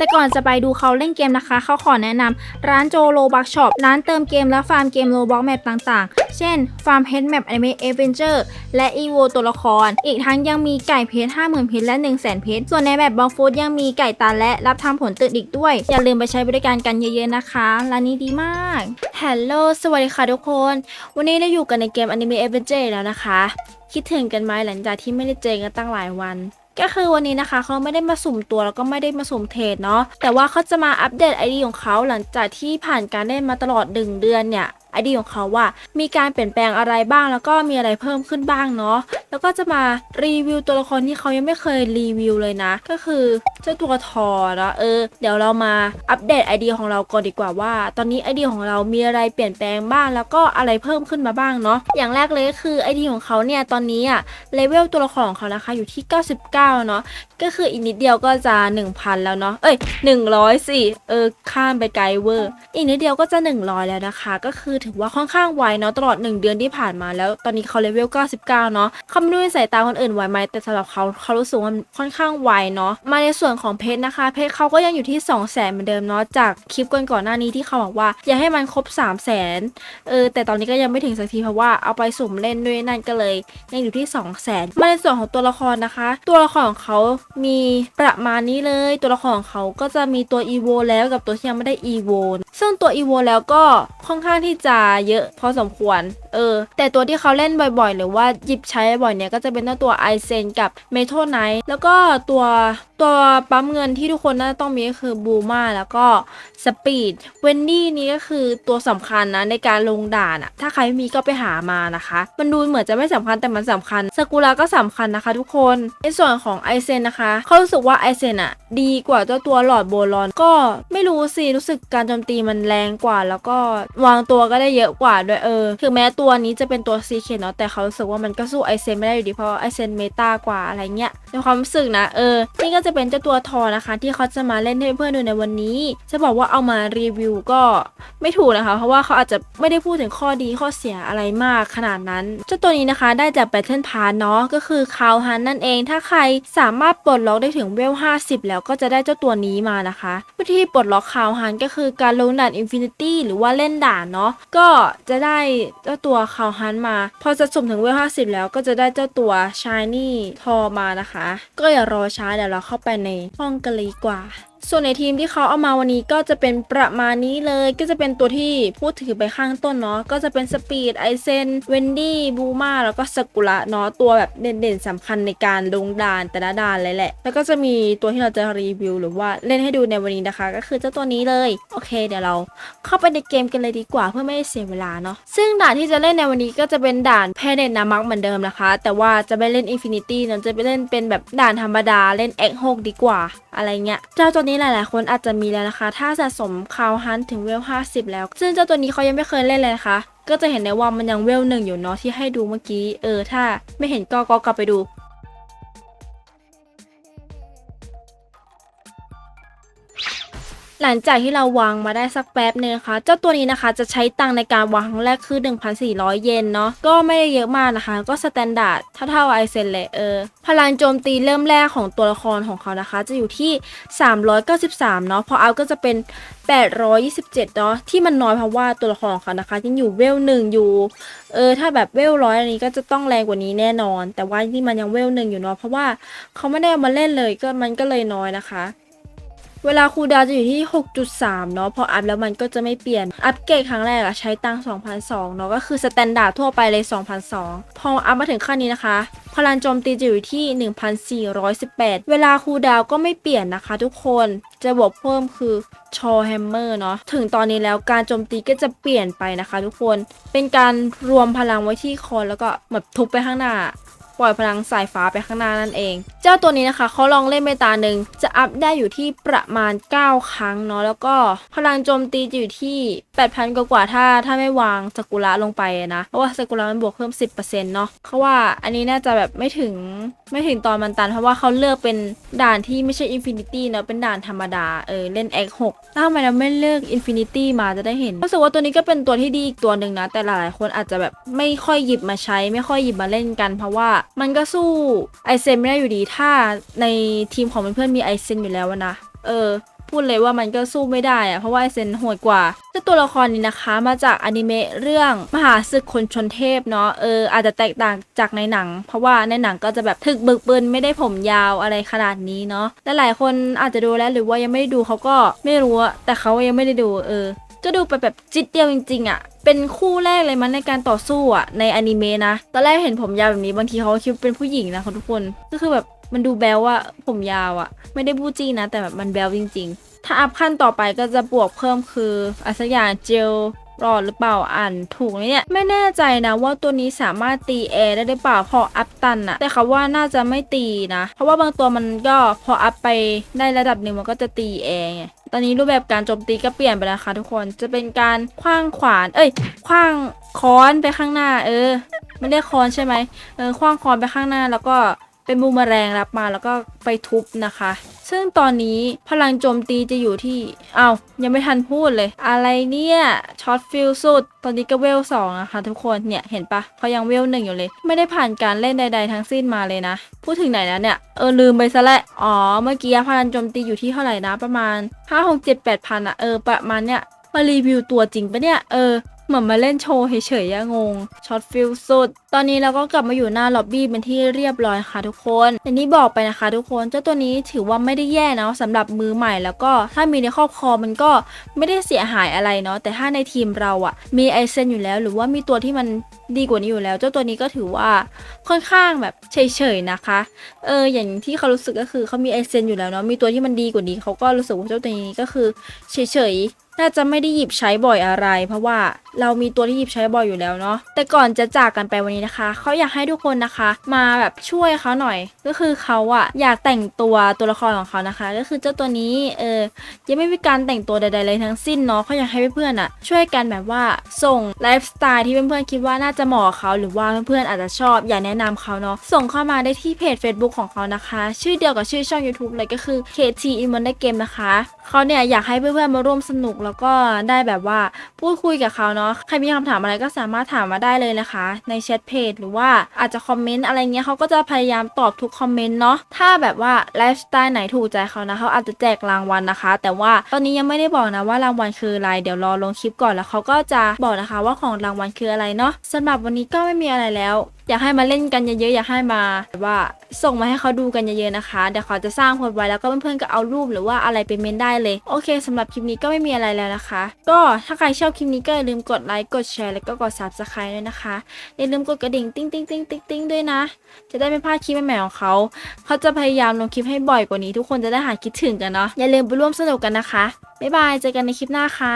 แต่ก่อนจะไปดูเขาเล่นเกมนะคะ เขาขอแนะนำร้านโจโลบักช็อปร้านเติมเกมและฟาร์มเกมโลบ็อกแมปต่างๆ เช่น ฟาร์มเพชรแมปอนิเมะเอเวนเจอร์และอีโวตัวละคร อีกทั้งยังมีไก่เพชร50,000เพชรและ 1 0 0 0 0 0เพชรส่วนในแบบบอลฟูดยังมีไก่ตาและรับทำผลตื่นอีกด้วย อย่าลืมไปใช้บริการกันเยอะๆนะคะร้านนี้ดีมากฮัลโหลสวัสดีค่ะทุกคน วันนี้เราอยู่กันในเกมอนิเมะเอเวนเจอร์แล้วนะคะ คิดถึงกันไหมหลังจากที่ไม่ได้เจอกันตั้งหลายวัน ก็คือวันนี้นะคะเขาไม่ได้มาสุ่มตัวแล้วก็ไม่ได้มาสุ่มเทรดเนาะแต่ว่าเขาจะมาอัปเดตไอดีของเขาหลังจากที่ผ่านการเล่นมาตลอด 1 เดือนเนี่ย ไอดีของเขาว่า มีการเปลี่ยนแปลงอะไรบ้าง แล้วก็มีอะไรเพิ่มขึ้นบ้างเนาะแล้วก็จะมารีวิวตัวละครที่เขายังไม่เคยรีวิวเลยนะ ก็คือเจ้าตัวทอนะเออ เดี๋ยวเรามาอัปเดตไอดีของเราก่อนดีกว่าว่า ตอนนี้ไอดีของเรามีอะไรเปลี่ยนแปลงบ้าง แล้วก็อะไรเพิ่มขึ้นมาบ้างเนาะอย่างแรกเลยก็คือไอดีของเขาเนี่ยตอนนี้อะเลเวลตัวละครของเขานะคะอยู่ที่ 99 เนาะก็คืออีกนิดเดียวก็จะ 1,000 แล้วเนาะเอ้ย100สิเออข้ามไปไกลเวอร์อีกนิดเดียวก็จะ 100 แล้วนะคะ ก็คือถือว่าค่อนข้างไวเนาะตลอด 1 เดือนที่ผ่านมาแล้วตอนนี้เขาเลเวล 99 เนาะเขาไม่รู้ใสายตาคนอื่นไวไหมแต่สำหรับเขาเขารู้สึกว่าค่อนข้างไวเนาะมาในส่วนของเพชรนะคะ เพชรเขาก็ยังอยู่ที่ 2 0 0 0 0 0เหมือนเดิมเนาะจากคลิปก่อนๆหน้านี้ที่เขาบอกว่าอย่าให้มันครบ 3 0 0 0 0 0เออแต่ตอนนี้ก็ยังไม่ถึงสักทีเพราะว่าเอาไปสุ่มเล่นด้วยนั่นก็เลยยังอยู่ที่ 2 0 0 0 0 0มาในส่วนของตัวละครนะคะ ตัวละครของเขามีประมาณนี้เลย ตัวละครของเขาก็จะมีตัวอีโวแล้วกับตัวที่ยังไม่ได้อีโวซึ่งตัวอีโวแล้วก็ค่อนข้างที่จะเยอะพอสมควร เออ แต่ตัวที่เขาเล่นบ่อยๆ หรือว่าหยิบใช้บ่อยเนี่ยก็จะเป็นตัวไอเซนกับเมทัลไนท์แล้วก็ตัว ตัวปั๊มเงินที่ทุกคนน่าจะต้องมีก็คือบูมาแล้วก็สปีดเวนดี้นี่ก็คือตัวสำคัญนะในการลงด่านอะถ้าใครไม่มีก็ไปหามานะคะ มันดูเหมือนจะไม่สำคัญแต่มันสำคัญสกุระก็สำคัญนะคะ ทุกคนในส่วนของไอเซนนะคะเขารู้สึกว่าไอเซนอะดีกว่าเจ้าตัวหลอดโบลอน ก็ไม่รู้สิรู้สึกการโจมตีมันแรงกว่า แล้วก็วางตัวก็ได้เยอะกว่าด้วยเออถึงแม้ตัวนี้จะเป็นตัวซีเคนเนาะแต่เขารู้สึกว่ามันก็สู้ไอเซนไม่ได้อยู่ดีเพราะไอเซนเมตากว่าอะไรเงี้ยในความรู้สึกนะเออนี่ก็จะจะเป็นเจ้าตัวทอนะคะ ที่เขาจะมาเล่นให้เพื่อนดูในวันนี้ จะบอกว่าเอามารีวิวก็ไม่ถูกนะคะ เพราะว่าเขาอาจจะไม่ได้พูดถึงข้อดีข้อเสียอะไรมากขนาดนั้น เจ้าตัวนี้นะคะได้จากแบทเทิลพาร์เนาะก็คือคาวฮันนั่นเอง ถ้าใครสามารถปลดล็อกได้ถึงเวล 50 แล้วก็จะได้เจ้าตัวนี้มานะคะวิธีปลดล็อกคาวฮันก็คือการลงด่านอินฟินิตี้หรือว่าเล่นด่านเนาะก็จะได้เจ้าตัวคาวฮันมา พอจะสมถึงเวล 50 แล้วก็จะได้เจ้าตัวชายนี่ทอมานะคะ ก็อย่ารอช้าเดี๋ยวเราเข้าไปในห้องกันเลยดีกว่า ส่วนในทีมที่เขาเอามาวันนี้ก็จะเป็นประมาณนี้เลยก็จะเป็นตัวที่พูดถือไปข้างต้นเนาะก็จะเป็นสปีดไอเซนเวนดี้บูมาแล้วก็สกุระเนาะตัวแบบเด่นๆสำคัญในการลงด่านแต่ละด่านเลยแหละ แล้วก็จะมีตัวที่เราจะรีวิวหรือว่าเล่นให้ดูในวันนี้นะคะ ก็คือเจ้าตัวนี้เลยโอเค เดี๋ยวเราเข้าไปในเกมกันเลยดีกว่าเพื่อไม่ให้เสียเวลาเนาะซึ่งด่านที่จะเล่นในวันนี้ก็จะเป็นด่านแพเนนามักเหมือนเดิมนะคะ แต่ว่าจะไม่เล่นอินฟินิตี้นะจะไปเล่นเป็นแบบด่านธรรมดาเล่น X6 ดีกว่าอะไรเงี้ยเจ้าตัวนี้หลายๆ คนอาจจะมีแล้วนะคะ ถ้าสะสมคาวฮันถึงเวล 50 แล้ว ซึ่งเจ้าตัวนี้เขายังไม่เคยเล่นเลยนะคะ ก็จะเห็นได้ว่ามันยังเวลหนึ่งอยู่เนาะที่ให้ดูเมื่อกี้ เออถ้าไม่เห็นก็ก็กลับไปดู หลังจากที่เราวางมาได้สักแป๊บนึงนะคะ เจ้าตัวนี้นะคะจะใช้ตังในการวางครั้งแรกคือ 1,400 เยนเนาะก็ไม่ได้เยอะมากนะคะ ก็สแตนดาร์ดเท่าๆไอเซนเลยเออพลังโจมตีเริ่มแรกของตัวละครของเขานะคะ จะอยู่ที่ 393 เนาะพอเอาก็จะเป็น 827 เนาะที่มันน้อยเพราะว่าตัวละครของเขานะคะยังอยู่เวลหนึ่งอยู่เออถ้าแบบเวลร้อยอันนี้ก็จะต้องแรงกว่านี้แน่นอน แต่ว่าที่มันยังเวลหนึ่งอยู่เนาะเพราะว่าเขาไม่ได้เอามาเล่นเลยก็มันก็เลยน้อยนะคะ เวลาคูลดาวจะอยู่ที่ 6.3 เนาะพออัพแล้วมันก็จะไม่เปลี่ยน อัปเกรดครั้งแรกอะใช้ตังค์2,002เนาะก็คือสแตนดาร์ดทั่วไปเลย2,002พออัพมาถึงขั้นนี้นะคะ พลังโจมตีจะอยู่ที่ 1,418 เวลาคูลดาวก็ไม่เปลี่ยนนะคะ ทุกคนจะบวกเพิ่มคือชอแฮมเมอร์เนาะถึงตอนนี้แล้วการโจมตีก็จะเปลี่ยนไปนะคะ ทุกคนเป็นการรวมพลังไว้ที่คอแล้วก็แบบทุบไปข้างหน้า ปล่อยพลังสายฟ้าไปข้างหน้านั่นเอง เจ้าตัวนี้นะคะเขาลองเล่นเมตาหนึ่งจะอัพได้อยู่ที่ประมาณ 9 ครั้งเนาะแล้วก็พลังโจมตีจะอยู่ที่ 8,000กว่ากว่าถ้าถ้าไม่วางสกุระลงไปนะเพราะว่าสกุระมันบวกเพิ่ม 10%เนาะเขาว่าอันนี้น่าจะแบบไม่ถึงไม่ถึงตอนมันตันเพราะว่าเขาเลือกเป็นด่านที่ไม่ใช่อินฟินิตี้เนาะเป็นด่านธรรมดาเออเล่น X6 แล้วทำไมเราไม่เลือกอินฟินิตี้มาจะได้เห็นรู้สึกว่าตัวนี้ก็เป็นตัวที่ดีอีกตัวหนึ่งนะแต่หลายๆคนอาจจะแบบไม่ค่อยหยิบมาใช้ ไม่ค่อยหยิบมาเล่นกัน เพราะว่ามันก็สู้ไอเซนไม่ได้อยู่ดี ถ้าในทีมของเพื่อนๆมีไอเซนอยู่แล้วนะ เออ พูดเลยว่ามันก็สู้ไม่ได้อะเพราะว่าไอเซนโหดกว่าจ้าตัวละครนี้นะคะมาจากอนิเมะเรื่องมหาศึกคนชนเทพเนาะ เอออาจจะแตกต่างจากในหนัง เพราะว่าในหนังก็จะแบบถึกบึกบึนไม่ได้ผมยาวอะไรขนาดนี้เนาะ และหลายคนอาจจะดูแล้วหรือว่ายังไม่ได้ดูเขาก็ไม่รู้แต่เขายังไม่ได้ดู เออ ก็ดูไปแบบจิตเดียวจริงๆอะ่ะ เป็นคู่แรกเลยมันในการต่อสู้อะ่ะในอนิเมะนะตอนแรกเห็นผมยาวแบบนี้บางทีเขาคิดเป็นผู้หญิงนะคุณทุกคนก็คือแบบมันดูแบลว่าผมยาวอะ่ะไม่ได้บูจี้นะ แต่แบบมันแบลจริง ๆ ถ้าอัพขั้นต่อไปก็จะบวกเพิ่มคืออะไรสักอย่างเจล รอดหรือเปล่าอ่านถูกไหมเนี่ย ไม่แน่ใจนะว่าตัวนี้สามารถตีแอร์ได้หรือเปล่าพออัพตันอะแต่เขาว่าน่าจะไม่ตีนะ เพราะว่าบางตัวมันก็พออัพไปได้ระดับหนึ่งมันก็จะตีแอร์ไงตอนนี้รูปแบบการโจมตีก็เปลี่ยนไปแล้วค่ะทุกคนจะเป็นการคว้างขวาน เอ้ยคว้างค้อนไปข้างหน้า เออไม่ได้ค้อนใช่ไหมเออคว้างค้อนไปข้างหน้าแล้วก็ เป็นบูมมอแรงรับมาแล้วก็ไปทุบนะคะ ซึ่งตอนนี้พลังโจมตีจะอยู่ที่เอ้ายังไม่ทันพูดเลย อะไรเนี่ยช็อตฟิลสุด ตอนนี้ก็เวลสองนะคะทุกคนเนี่ยเห็นปะเขายังเวลหนึ่งอยู่เลย ไม่ได้ผ่านการเล่นใด ๆ ทั้งสิ้นมาเลยนะ พูดถึงไหนแล้วเนี่ยเออลืมไปซะแล้วอ๋อเมื่อกี้พลังโจมตีอยู่ที่เท่าไหร่นะประมาณ5 6 7 8พันอะเออประมาณเนี่ยมารีวิวตัวจริงปะเนี่ยเออ เหมือนมาเล่นโชว์เฉยๆอะงงช็อตฟิลสุด ตอนนี้เราก็กลับมาอยู่หน้าล็อบบี้เป็นที่เรียบร้อยค่ะทุกคนอย่างนี้บอกไปนะคะ ทุกคนเจ้าตัวนี้ถือว่าไม่ได้แย่เนาะสำหรับมือใหม่แล้วก็ถ้ามีในครอบครองมันก็ไม่ได้เสียหายอะไรเนาะแต่ถ้าในทีมเราอะมีไอเซนอยู่แล้ว หรือว่ามีตัวที่มันดีกว่านี้อยู่แล้ว เจ้าตัวนี้ก็ถือว่าค่อนข้างแบบเฉยๆนะคะ เอออย่างที่เขารู้สึกก็คือเขามีไอเซนอยู่แล้วเนาะมีตัวที่มันดีกว่านี้เขาก็รู้สึกว่าเจ้าตัวนี้ก็คือเฉยๆน่าจะไม่ได้หยิบใช้บ่อยอะไร เพราะว่า เรามีตัวที่หยิบใช้บ่อยอยู่แล้วเนาะแต่ก่อนจะจากกันไปวันนี้นะคะเขาอยากให้ทุกคนนะคะ มาแบบช่วยเขาหน่อย ก็คือเขาอะอยากแต่งตัวตัวละครของเขานะคะ ก็คือเจ้าตัวนี้เออยังไม่มีการแต่งตัวใดๆเลยทั้งสิ้นเนาะเขาอยากให้เพื่อนๆอะช่วยกันแบบว่าส่งไลฟ์สไตล์ที่เพื่อนๆคิดว่าน่าจะเหมาะเขาหรือว่าเพื่อนๆอาจจะชอบ อยากแนะนำเขาเนาะส่งเข้ามาได้ที่เพจ Facebook ของเขานะคะ ชื่อเดียวกับชื่อช่อง YouTube เลยก็คือ KT In Wonder Game นะคะเขาเนี่ยอยากให้เพื่อนๆมาร่วมสนุกแล้วก็ได้แบบว่าพูดคุยกับเขาเนาะใครมีคำถามอะไรก็สามารถถามมาได้เลยนะคะ ในแชทเพจหรือว่าอาจจะคอมเมนต์อะไรเงี้ยเขาก็จะพยายามตอบทุกคอมเมนต์เนาะถ้าแบบว่าไลฟ์สไตล์ไหนถูกใจเขานะเขาอาจจะแจกรางวัลนะคะ แต่ว่าตอนนี้ยังไม่ได้บอกนะว่ารางวัลคืออะไรเดี๋ยวรอลงคลิปก่อนแล้วเขาก็จะบอกนะคะว่าของรางวัลคืออะไรเนาะสำหรับวันนี้ก็ไม่มีอะไรแล้ว อยากให้มาเล่นกันเยอะๆอยากให้มาแบบว่าส่งมาให้เขาดูกันเยอะๆนะคะเดี๋ยวเขาจะสร้างโพสไว้แล้วก็เพื่อนๆก็เอารูปหรือว่าอะไรไปเมนได้เลยโอเคสำหรับคลิปนี้ก็ไม่มีอะไรแล้วนะคะ ก็ถ้าใครชอบคลิปนี้ก็อย่าลืมกดไลค์กดแชร์แล้วก็กด subscribe ด้วยนะคะอย่าลืมกดกระดิ่งติ๊งติ๊งติ๊งติ๊งติ๊งด้วยนะ จะได้ไม่พลาดคลิปใหม่ๆของเขาเขาจะพยายามลงคลิปให้บ่อยกว่านี้ ทุกคนจะได้หายคิดถึงกันเนาะอย่าลืมไปร่วมสนุกกันนะคะบ๊ายบายเจอกันในคลิปหน้าค่ะ